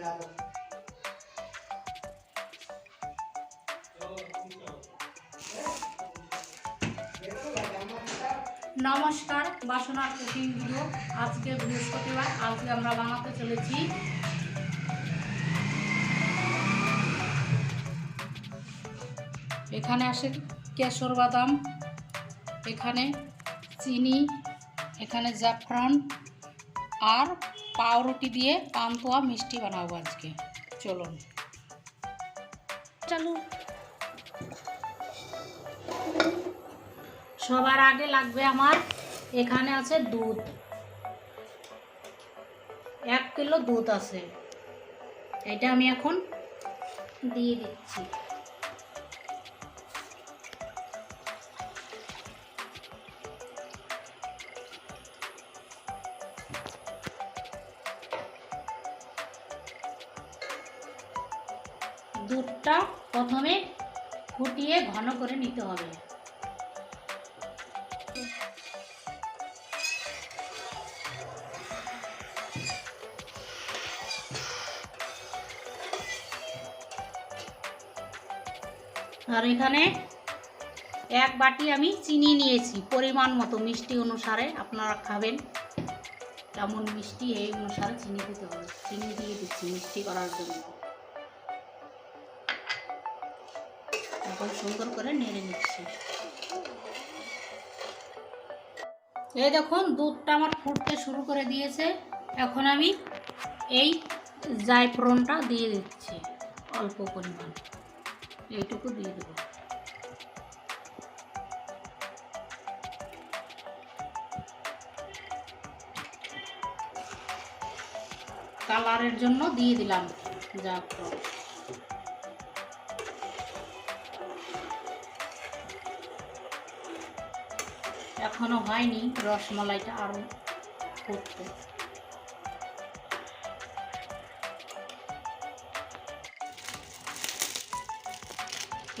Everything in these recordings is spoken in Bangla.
Gracias. নমস্কার বাসনার কুকিং ভিডিও আজকে বৃহস্পতিবার, আজকে আমরা বানাতে চলেছি। এখানে আসে কেশর বাদাম, এখানে চিনি, এখানে জাফরান, আর পাউরুটি দিয়ে পান্তুয়া মিষ্টি বানাবো আজকে। চলুন। চালু সবার আগে লাগবে আমার এখানে আছে দুধ। এক কিলো দুধ আছে। এটা আমি এখন দিয়ে দিচ্ছি। দুধটা প্রথমে ফুটিয়ে ঘন করে নিতে হবে। আর এখানে এক বাটি আমি চিনি নিয়েছি, পরিমাণ মতো, মিষ্টি অনুসারে আপনারা খাবেন। কেমন মিষ্টি, এই অনুসারে চিনি দিতে হবে। চিনি দিয়ে দিচ্ছি, মিষ্টি করার জন্য। এখন সুন্দর করে নেড়ে নিচ্ছি। এই দেখুন, দুধটা আমার ফুটতে শুরু করে দিয়েছে। এখন আমি এই জায়ফ্রনটা দিয়ে দিচ্ছি, অল্প পরিমাণ। এইটুকু দিয়ে দেবো। কালারের জন্য দিয়ে দিলাম জাফরান এখনও হয়নি রসমালাইটা আরও ফুটতে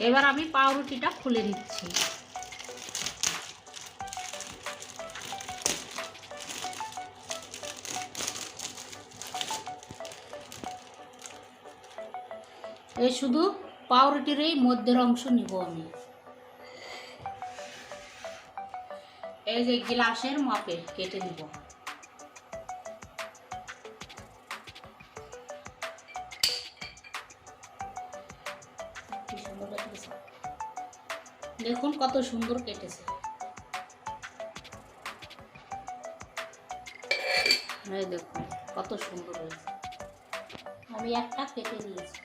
এবার আমি পাউরুটিটা খুলে দিচ্ছি এই শুধু পাউরুটির এই মধ্যের অংশ নিব আমি। এই যে গ্লাসের মাপে কেটে নিব। দেখুন কত সুন্দর কেটেছে। দেখুন কত সুন্দর হয়েছে। আমি একটা কেটে দিয়েছি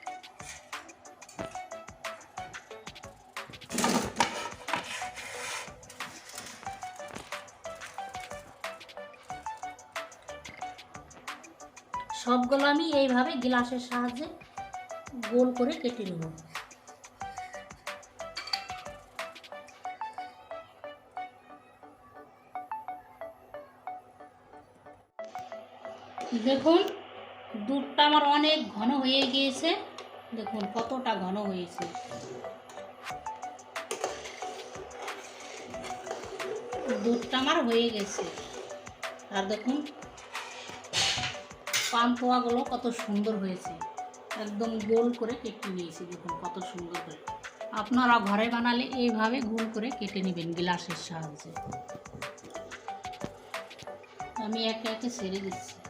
সবগুলো আমি এইভাবে গ্লাসের সাহায্যে গোল করে কেটে নেব। দেখুন, দুধটা আমার অনেক ঘন হয়ে গিয়েছে। দেখুন, কতটা ঘন হয়েছে। দুধটা আমার হয়ে গেছে। আর দেখুন পান্তুয়াগুলো কত সুন্দর হয়েছে। একদম গোল করে কেটে নিয়েছি, দেখুন কত সুন্দর করে। আপনারা ঘরে বানালে এইভাবে গোল করে কেটে নেবেন গ্লাসের সাহায্যে। আমি একে একে ছেড়ে দিচ্ছি।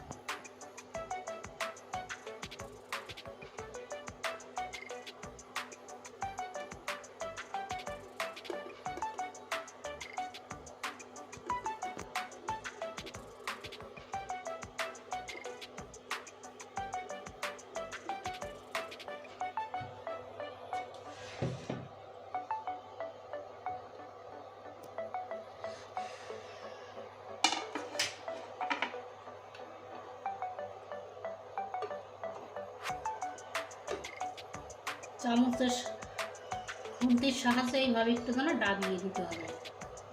চামচের খুন্তির সাহায্যে এইভাবে একটুখানি ডাবিয়ে দিতে হবে,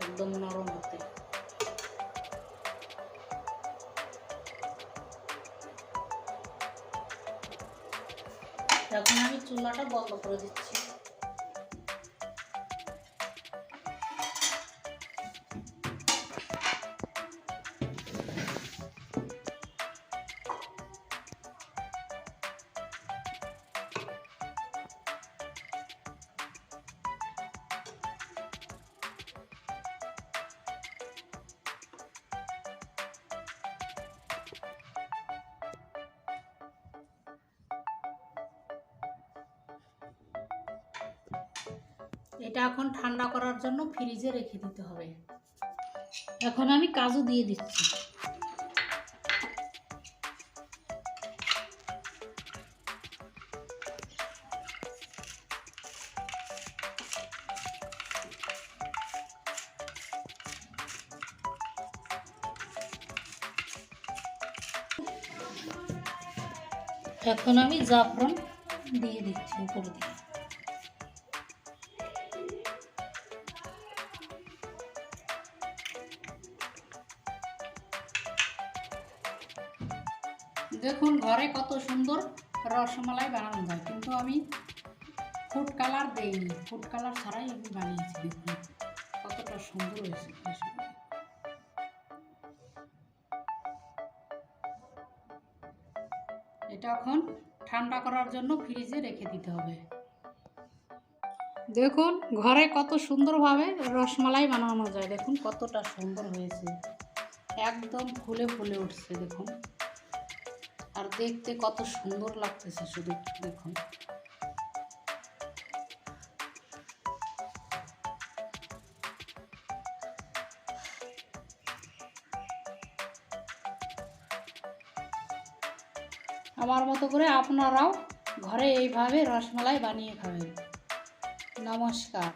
একদম নরম হতে। এখন আমি চুলাটা বন্ধ করে দিচ্ছি। এটা এখন ঠান্ডা করার জন্য ফ্রিজে রেখে দিতে হবে। এখন আমি কাজু দিয়ে দিচ্ছি। এখন আমি জাফরান দিয়ে দিচ্ছি উপর দিয়ে। দেখুন ঘরে কত সুন্দর রসমালাই বানানো যায়, কিন্তু আমি ফুড কালার দেইনি। ফুড কালার ছাড়াই আমি বানিয়েছি, দেখুন কতটা সুন্দর হয়েছে। এটা এখন ঠান্ডা করার জন্য ফ্রিজে রেখে দিতে হবে। দেখুন ঘরে কত সুন্দরভাবে রসমালাই বানানো যায়, দেখুন কতটা সুন্দর হয়েছে। একদম ফুলে ফুলে উঠছে, দেখুন। আর দেখতে কত সুন্দর লাগতেছে শুধু দেখুন। আমার মতো করে আপনারাও ঘরে এইভাবে রসমালাই বানিয়ে খাবেন। নমস্কার।